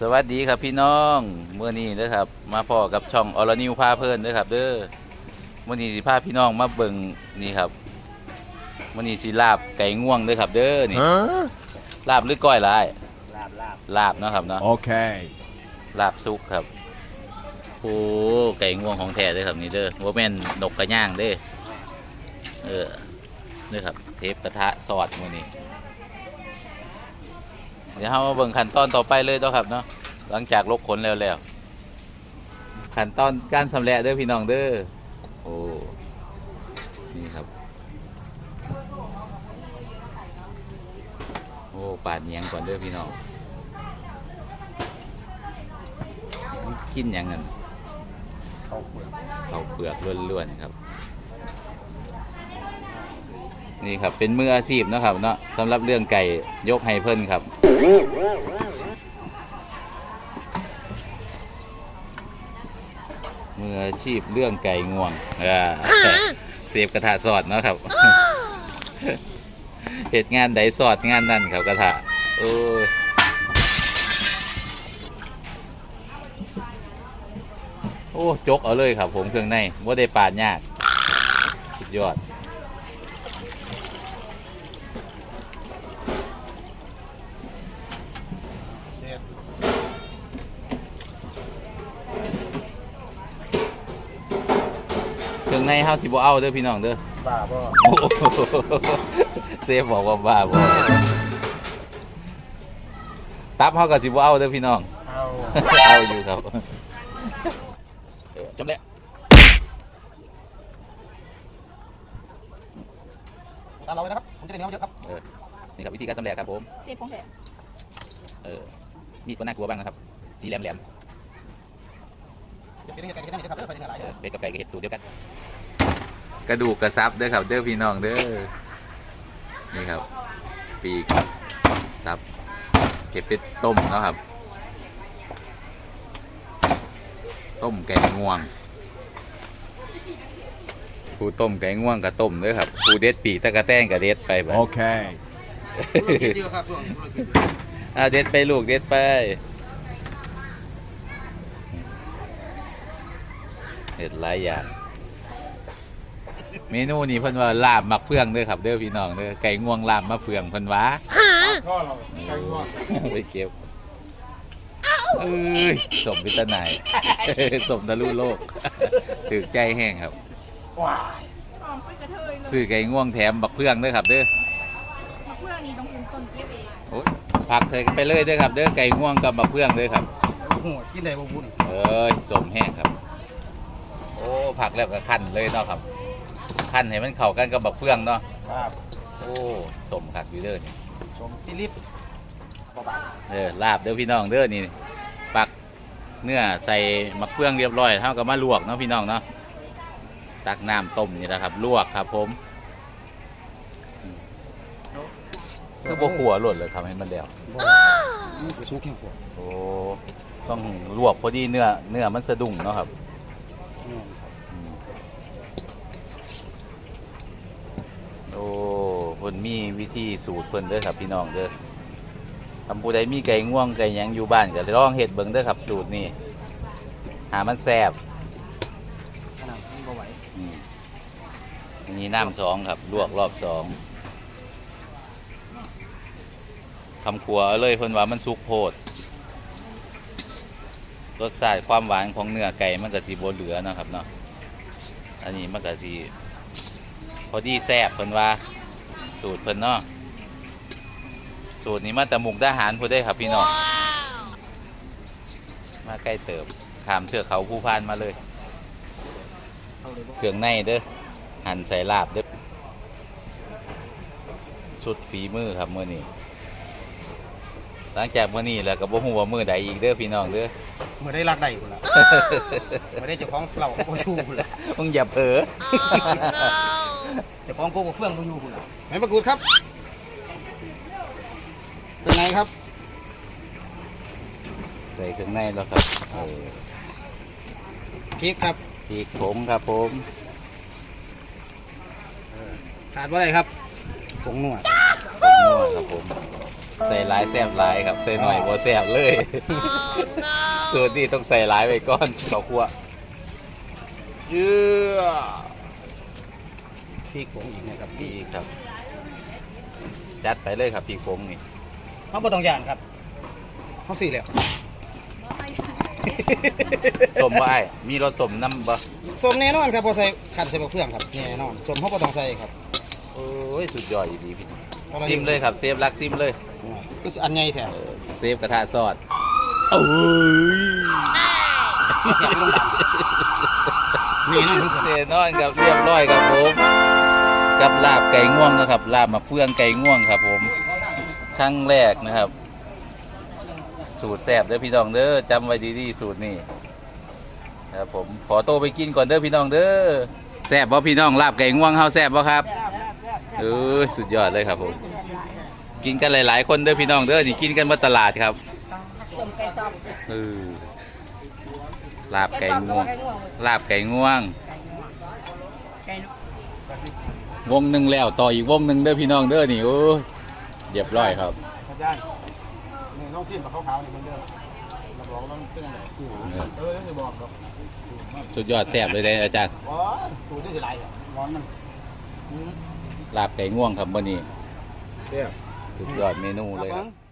สวัสดีครับพี่น้องเมื่อนี้นะครับ มาพ่อกับช่องอรนิวพาเพลินเด้อครับ เด้อมื่อนี้สิพาพี่น้องมาเบิ่งนี่ครับมื่อนี้สิลาบไก่ง่วงเด้อครับ เด้อนี่ลาบหรือก้อยลายลาบลาบลาบเนาะครับเนาะ Okay. ลาบซุกครับโอ้ไก่ง่วงของแท้เด้อครับนี่เด้อว่าแม่นนกกระย่างเด้อเออนี่ครับเทปกระทะสอดมื่อนี้ เดี๋ยวเรามาเบิ่งขั้นตอนต่อไปเลยเนาะครับเนาะหลังจากลกขนแล้วแล้วขั้นตอนการสำเร็จเด้อพี่น้องเด้อโอ้นี่ครับโอ้ปาดเนียงก่อนเด้อพี่น้องกินอย่างนั้นเขาเปลือกเขาเปลือกล้วนๆครับ นี่ครับเป็นมืออาชีพนะครับเนาะสำหรับเรื่องไก่ยกให้เพิ่นครับ มืออาชีพเรื่องไก่งวงอ่าเสียบกระทะสอดเนาะครับเหตุงานใดสอดงานนั่นครับกระทะโอ้โอ้ จกเอาเลยครับผมเครื่องในว่าได้ปาดยาก สุดยอด เสียบ เค รื่องในเฮาสิบ่เอาเด้อพี่น้องเด้อบ้าบ่โอ้โหเซฟบอกว่าบ้าบ่ตับเฮาก็สิบ่เอาเด้อพี่น้อง เอาเอาอยู่ครับเออจำแล้วตามเราเลยนะครับ ผมจะได้เนื้อเยอะครับ เออนี่ครับวิธีการสำเร็จครับผมเซฟของแท้เออ มีดก็น่ากลัวบ้างนะครับ สีแหลมแหลมเดี๋ยวไปเรื่องไก่กันนี่นะครับเดี๋ยวไปเรื่องอะไรๆเออเป็ดกับไก่ก็เห็ดสูตรเดียวกัน กระดูกกระซับเด้อครับ เด้อพี่น้องเด้อนี่ครับ ปีกครับซับ เก็บไปต้มเนาะครับ ต้มไก่ง่วงผู้ต้มไก่ง่วงกับต้มเด้อครับผู้เด็ดปีกตะกะแตนกับเด็ดไปบัด Okay. เยอะครับช่วงเอาเด็ดไปลูกเด็ดไป เด็ดหลายอย่าง เมนูนี้เพิ่นว่าลาบมักเฟืองเด้อครับเด้อพี่น้องเด้อไก่ง่วงลาบมะเฟืองเพิ่นว่าก็เราไก่งวงไปเก็บเอ้ยสมพิตนายสมทะลุโลกถือใจแห้งครับว้ายหอมเป็นกระเทยเลยซื้อไก่ง่วงแถมบักเฟืองเด้อครับเด้อมะเฟืองนี่ต้องเป็นต้นเก็บเองโอ้ยผักเธอไปเลยเด้อครับเด้อไก่ง่วงกับบักเฟืองเด้อครับหัวกินได้บ่บุญเอ้ยสมแห้งครับ โอ้ผักแล้วก็ขั้นเลยเนาะครับ ขั้นให้มันเข้ากันกับบักเฟืองเนาะครับโอ้สมคักอยู่เด้อนี่สมปิลิปบ่บาเออลาบเด้อพี่น้องเด้อนี่ปักเนื้อใส่มักเฟืองเรียบร้อยเท่ากับมาลวกเนาะพี่น้องเนาะตักน้ำต้มนี่นะครับ ลวกครับผมคือบ่ขัวหล่นเลยทำให้มันแล้วบ่นี่สิสู้แข็งกว่าโอ้ต้องลวกพอดีเนื้อเนื้อมันสะดุ้งเนาะครับ อืมโอ้เพิ่นมีวิธีสูตรเพิ่นเด้อครับพี่น้องเด้อทำผู้ใดมีไก่ง่วงไก่หยังอยู่บ้านก็ลองเฮ็ดเบิ่งเด้อครับสูตรนี้หามันแซ่บขนาดนี้บ่ไหวอืมอันนี้น้ำสองครับลวกรอบสองทำครัวเอาเลยเพิ่นว่ามันสุกโพดรสชาติความหวานของเนื้อไก่มันก็สิบ่เหลือเนาะครับเนาะอันนี้มันก็สิพอดีแซ่บเพิ่นว่า สูตรเพิ่นเนาะสูตรนี้มาแต่มุกดาหารผู้ได้ครับพี่น้องมาใกล้เติบขามเทือกเขาภูพานมาเลยเอาเลยบ่เครื่องในเด้อหั่นใส่ลาบเด้อชุดฝีมือครับมื้อนี้หลังจากมื้อนี้แล้วก็บ่ฮู้ว่ามื้อใดอีกเด้อพี่น้องเด้อเมื่อได้รักได้พุ่นล่ะเมื่อได้เจ้าของเราบ่อยู่พุ่นล่ะมึงอย่าเผลอเจ้า ของโกบ่เฟื่องบ่อยู่พุ่นล่ะแม่ประกูดครับ เป็นไงครับ ใส่เครื่องในแล้วครับเออพริกครับพริกผงครับผมขาดบ่ได้ครับผงนัวผงนัวครับผม ใส่หลายแซ่บหลายครับ ใส่หน่อยบ่แซ่บเลย สูตรนี้ต้องใส่หลายไปก่อนข้าวคั่วเยือ พริกผงอีกนะครับดีครับ จัดไปเลยครับพี่คงนี่เขาบ่ต้องย่านครับเขาสี่แล้วสมบ่ไอ้ายมีรสสมน้ำบ่สมแน่นอนครับพอใส่ขันใส่บักเฟืองครับแน่นอนสมเขาบ่ต้องใส่ครับโอ้ยสุดยอดดีพี่ซิมเลยครับเซฟรักซิมเลยคืออันใหญ่แท้เออเซฟกระทะซอสโอ้ย นี่นะทุกคนแน่นอนครับเรียบร้อยครับผมกับลาบไก่ง่วงนะครับลาบมะเฟืองไก่ง่วงครับ ผมครั้งแรกนะครับ สูตรแซ่บเด้อพี่น้องเด้อจำไว้ดีๆสูตรนี้ครับผมขอโตไปกินก่อนเด้อพี่น้องเด้อแซ่บบ่พี่น้องลาบไก่ง่วงเฮาแซ่บบ่ครับเออสุดยอดเลยครับผมกินกันหลาย ๆ คนเด้อพี่น้องเด้อนี่กินกันมาตลาดครับเออ ลาบไก่ง่วง ลาบไก่ง่วงวงหนึ่งแล้วต่ออีกวงหนึ่งเด้อพี่น้องเด้อนี่โอ้ยเรียบร้อยครับ อาจารย์นี่น้องซีนกับขาวๆนี่มันเด้อรับรองว่ามันเป็นอะไรเออจะบอกครับสุดยอดแซ่บเลยเด้ออาจารย์ อ๋อตูดได้สิไรอะร้อนมันลาบไก่ง่วงครับวันนี้ เสียบ สุดยอดเมนูเลยครับครับ